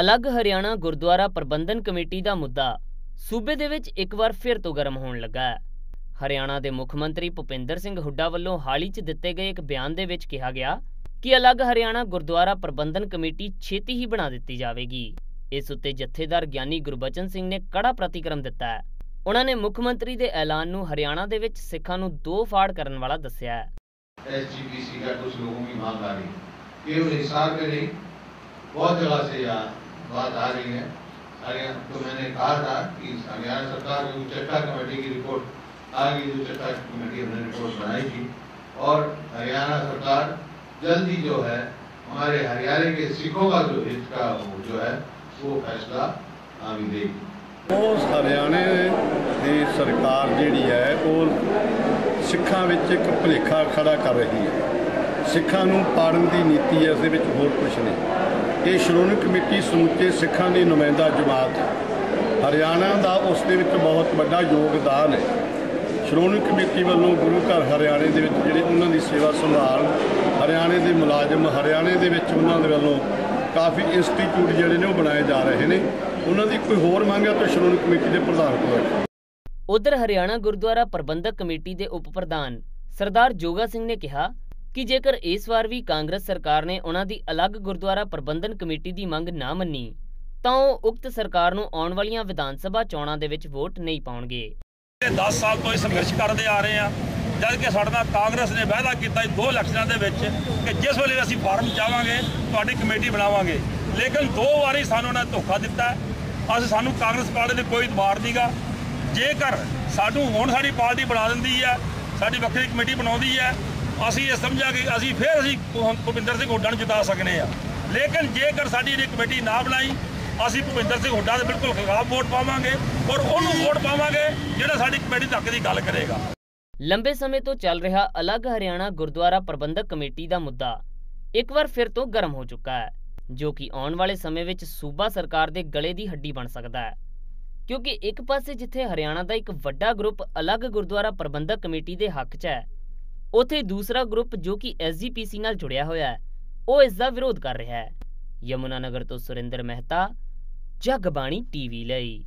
ਅਲੱਗ ਹਰਿਆਣਾ ਗੁਰਦੁਆਰਾ ਪ੍ਰਬੰਧਨ ਕਮੇਟੀ ਦਾ ਮੁੱਦਾ ਸੂਬੇ ਦੇ ਵਿੱਚ ਇੱਕ ਵਾਰ ਫਿਰ ਤੋਂ ਗਰਮ ਹੋਣ ਲੱਗਾ ਹੈ। ਹਰਿਆਣਾ ਦੇ ਮੁੱਖ ਮੰਤਰੀ ਭੁਪਿੰਦਰ ਸਿੰਘ ਹੁੱਡਾ ਵੱਲੋਂ ਹਾਲੀ 'ਚ ਦਿੱਤੇ ਗਏ ਇੱਕ ਬਿਆਨ ਦੇ ਵਿੱਚ ਕਿਹਾ ਗਿਆ ਕਿ ਅਲੱਗ ਹਰਿਆਣਾ ਗੁਰਦੁਆਰਾ ਪ੍ਰਬੰਧਨ ਕਮੇਟੀ ਛੇਤੀ ਹੀ ਬਣਾ ਦਿੱਤੀ ਜਾਵੇਗੀ। ਇਸ ਉੱਤੇ ਜਥੇਦਾਰ ਗਿਆਨੀ ਗੁਰਬਚਨ ਸਿੰਘ ਨੇ ਕੜਾ ਪ੍ਰਤੀਕਰਮ ਦਿੱਤਾ ਹੈ। ਉਹਨਾਂ ਨੇ ਮੁੱਖ ਮੰਤਰੀ ਦੇ ਐਲਾਨ ਨੂੰ ਹਰਿਆਣਾ ਦੇ ਵਿੱਚ ਸਿੱਖਾਂ ਨੂੰ ਦੋ ਫਾੜ ਕਰਨ ਵਾਲਾ ਦੱਸਿਆ ਹੈ। ਐਸਜੀਪੀਸੀ ਦਾ ਕੁਝ ਲੋਕਾਂ ਦੀ ਮੰਗ ਆ ਰਹੀ ਹੈ ਇਹ ਉਹ ਇਸਾਰ ਕਰੇ, ਬਹੁਤ ਜਗ੍ਹਾ ਸੇ ਯਾਰ बात आ रही है हरियाणा तो मैंने कहा था कि हरियाणा सरकार जो चट्टा कमेटी की रिपोर्ट आ गई जो चट्टा कमेटी हमने रिपोर्ट बनाई थी और हरियाणा सरकार जल्द ही जो है हमारे हरियाणा के सिखों का जो हित का वो जो है वो फैसला आगे देगी ਉਹ ਹਰਿਆਣੇ ਦੀ ਸਰਕਾਰ ਜਿਹੜੀ ਹੈ ਉਹ ਸਿੱਖਾਂ ਵਿੱਚ ਇੱਕ ਭੁਲੇਖਾ ਖੜਾ ਕਰ ਰਹੀ ਹੈ ਸਿੱਖਾਂ ਨੂੰ ਪਾੜਨ ਦੀ ਨੀਤੀ ਹੈ ਇਸ ਦੇ ਵਿੱਚ ਹੋਰ ਕੁਝ ਨਹੀਂ ਇਹ ਸ਼੍ਰੋਮਣੀ ਕਮੇਟੀ ਸਮੁੱਚੇ ਸਿੱਖਾਂ ਦੀ ਨੁਮਾਇੰਦਾ ਜਮਾਤ। ਹੈ ਹਰਿਆਣਾ ਦਾ ਉਸ ਦੇ ਵਿੱਚ ਬਹੁਤ ਵੱਡਾ ਯੋਗਦਾਨ ਹੈ। ਸ਼੍ਰੋਮਣੀ ਕਮੇਟੀ ਵੱਲੋਂ ਗੁਰੂ ਘਰ ਹਰਿਆਣੇ ਦੇ ਵਿੱਚ ਜਿਹੜੇ ਉਹਨਾਂ ਦੀ ਸੇਵਾ ਸੰਭਾਲ, ਹਰਿਆਣੇ ਦੇ ਮੁਲਾਜ਼ਮ, ਹਰਿਆਣੇ ਦੇ ਵਿੱਚ ਉਹਨਾਂ ਦੇ ਵੱਲੋਂ ਕਾਫੀ ਇੰਸਟੀਚਿਊਟ ਜਿਹੜੇ ਨੇ ਉਹ ਬਣਾਏ ਜਾ ਰਹੇ ਨੇ। ਉਹਨਾਂ ਦੀ ਕੋਈ ਹੋਰ ਮੰਗ ਹੈ ਤਾਂ ਸ਼੍ਰੋਮਣੀ ਕਮੇਟੀ ਦੇ ਪ੍ਰਧਾਨ ਕੋਲ ਉਧਰ ਹਰਿਆਣਾ ਗੁਰਦੁਆਰਾ ਪ੍ਰਬੰਧਕ ਕਮੇਟੀ ਦੇ ਉਪ ਪ੍ਰਧਾਨ ਸਰਦਾਰ ਜੋਗਾ ਸਿੰਘ ਨੇ ਕਿਹਾ ਕਿ ਜੇਕਰ ਇਸ ਵਾਰ ਵੀ ਕਾਂਗਰਸ ਸਰਕਾਰ ਨੇ ਉਹਨਾਂ ਦੀ ਅਲੱਗ ਗੁਰਦੁਆਰਾ ਪ੍ਰਬੰਧਨ ਕਮੇਟੀ ਦੀ ਮੰਗ ਨਾ ਮੰਨੀ, ਤਾਂ ਉਹ ਉਕਤ ਸਰਕਾਰ ਨੂੰ ਆਉਣ ਵਾਲੀਆਂ ਵਿਧਾਨ ਸਭਾ ਚੋਣਾਂ ਦੇ ਵਿੱਚ ਵੋਟ ਨਹੀਂ ਪਾਉਣਗੇ। ਇਹ 10 ਸਾਲ ਤੋਂ ਇਹ ਸੰਘਰਸ਼ ਕਰਦੇ ਆ ਰਹੇ ਆ ਜਦ ਕਿ ਸਾਡੇ ਨਾਲ ਕਾਂਗਰਸ ਨੇ ਵਾਅਦਾ ਕੀਤਾ ਦੋ ਇਲੈਕਸ਼ਨਾਂ ਦੇ ਵਿੱਚ ਕਿ ਜਿਸ ਵੇਲੇ ਅਸੀਂ ਫਾਰਮ ਚਾਹਾਂਗੇ, ਤੁਹਾਡੀ ਕਮੇਟੀ ਬਣਾਵਾਂਗੇ। ਲੇਕਿਨ ਦੋ ਵਾਰੀ ਸਾਨੂੰ ਉਹਨਾਂ ਨੇ ਧੋਖਾ ਦਿੱਤਾ। ਅਸੀਂ ਸਾਨੂੰ ਕਾਂਗਰਸ ਪਾਰਟੀ ਦੇ ਕੋਈ ਇਤਬਾਰ ਨਹੀਂਗਾ ਜੇਕਰ ਸਾਨੂੰ ਹੁਣ ਸਾਡੀ ਪਾਰਟੀ ਬਣਾ ਦਿੰਦੀ ਹੈ, ਸਾਡੀ ਵੱਖਰੀ ਕਮੇਟੀ ਬਣਾਉਂਦੀ ਹੈ ਅਸੀਂ ਇਹ ਸਮਝਾਂਗੇ ਅਸੀਂ ਫਿਰ ਅਸੀਂ ਭੁਪਿੰਦਰ ਸਿੰਘ ਹੁੱਡਾ ਨੂੰ ਜਿਤਾ ਸਕਨੇ ਆ। ਲੇਕਿਨ ਜੇਕਰ ਸਾਡੀ ਇਹ ਕਮੇਟੀ ਨਾ ਬਣਾਈ, ਅਸੀਂ ਭੁਪਿੰਦਰ ਸਿੰਘ ਹੁੱਡਾ ਦੇ ਬਿਲਕੁਲ ਖਿਲਾਫ ਵੋਟ ਪਾਵਾਂਗੇ ਔਰ ਉਹਨੂੰ ਵੋਟ ਪਾਵਾਂਗੇ ਜਿਹੜਾ ਸਾਡੀ ਕਮੇਟੀ ਤੱਕ ਦੀ ਗੱਲ ਕਰੇਗਾ। ਲੰਬੇ ਸਮੇਂ ਤੋਂ ਚੱਲ ਰਿਹਾ ਅਲੱਗ ਹਰਿਆਣਾ ਗੁਰਦੁਆਰਾ ਪ੍ਰਬੰਧਕ ਕਮੇਟੀ ਦਾ ਮੁੱਦਾ ਇੱਕ ਵਾਰ ਫਿਰ ਤੋਂ ਗਰਮ ਹੋ ਚੁੱਕਾ ਹੈ, ਜੋ ਕਿ ਆਉਣ ਵਾਲੇ ਸਮੇਂ ਵਿੱਚ ਸੂਬਾ ਸਰਕਾਰ ਦੇ ਗਲੇ ਦੀ ਹੱਡੀ ਬਣ ਸਕਦਾ ਹੈ। ਕਿਉਂਕਿ ਇੱਕ ਪਾਸੇ ਜਿੱਥੇ ਹਰਿਆਣਾ ਦਾ ਇੱਕ ਵੱਡਾ ਗਰੁੱਪ ਅਲੱਗ ਗੁਰਦੁਆਰਾ ਪ੍ਰਬੰਧਕ ਕਮੇਟੀ ਦੇ ਹੱਕ 'ਚ ਹੈ ਉੱਥੇ ਦੂਸਰਾ ਗਰੁੱਪ ਜੋ ਕਿ ਐਸਜੀਪੀਸੀ ਨਾਲ ਜੁੜਿਆ ਹੋਇਆ ਹੈ। ਉਹ ਇਸ ਦਾ ਵਿਰੋਧ ਕਰ ਰਿਹਾ ਹੈ। ਯਮੁਨਾ ਨਗਰ ਤੋਂ ਸੁਰਿੰਦਰ ਮਹਿਤਾ, ਜਗਬਾਣੀ ਟੀਵੀ ਲਈ।